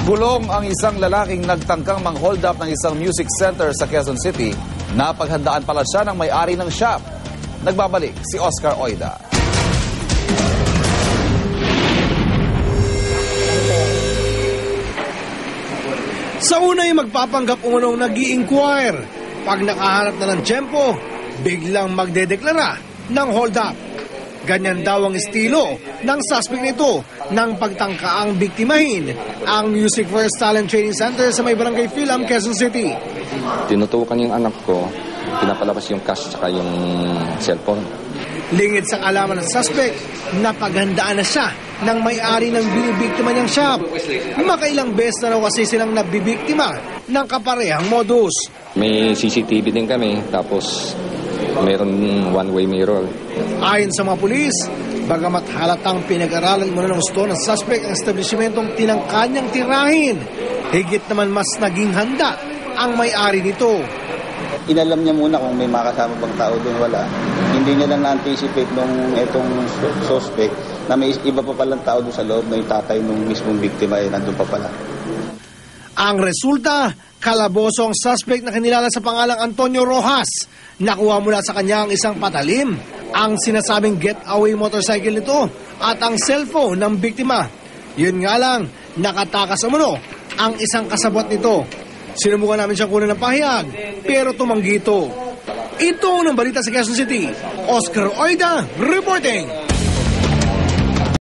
Kulong ang isang lalaking nagtangkang mang-hold up ng isang music center sa Quezon City. Napaghandaan pala siya ng may-ari ng shop. Nagbabalik si Oscar Oida. Sa una ay magpapanggap umunong nag inquire Pag nakahanap na ng tiyempo, biglang magdedeklara ng hold up. Ganyan daw ang estilo ng suspect nito nang pagtangkaang biktimahin ang Music First Talent Training Center sa may barangay Philam, Quezon City. tinutukan yung anak ko, pinapalabas yung cash tsaka yung cellphone. Lingid sa kalaman ng suspect, napaghandaan na siya ng may-ari ng binibiktima niyang shop. Makailang beses na raw kasi silang nabibiktima ng kaparehang modus. May CCTV din kami, tapos meron one-way mirror. Ayon sa mga pulis, bagamat halatang pinag-aralan muna ng gusto ng suspect ang establishmentong tinangkanyang tirahin, higit naman mas naging handa ang may-ari nito. inalam niya muna kung may makasama bang tao doon, wala. Hindi niya lang na-anticipate nung itong su- suspect na may iba pa palang tao doon sa loob na yung tatay nung mismong biktima ay nandun pa pala. Ang resulta, kalaboso ang suspect na kinilala sa pangalang Antonio Rojas. Nakuha mula sa kanya ang isang patalim, ang sinasabing getaway motorcycle nito at ang cellphone ng biktima. Yun nga lang, nakatakas umuno ang isang kasabot nito. Sinubukan namin siyang kunan ng pahayag, pero tumanggi ito. Ito ang balita sa Quezon City. Oscar Oida, reporting.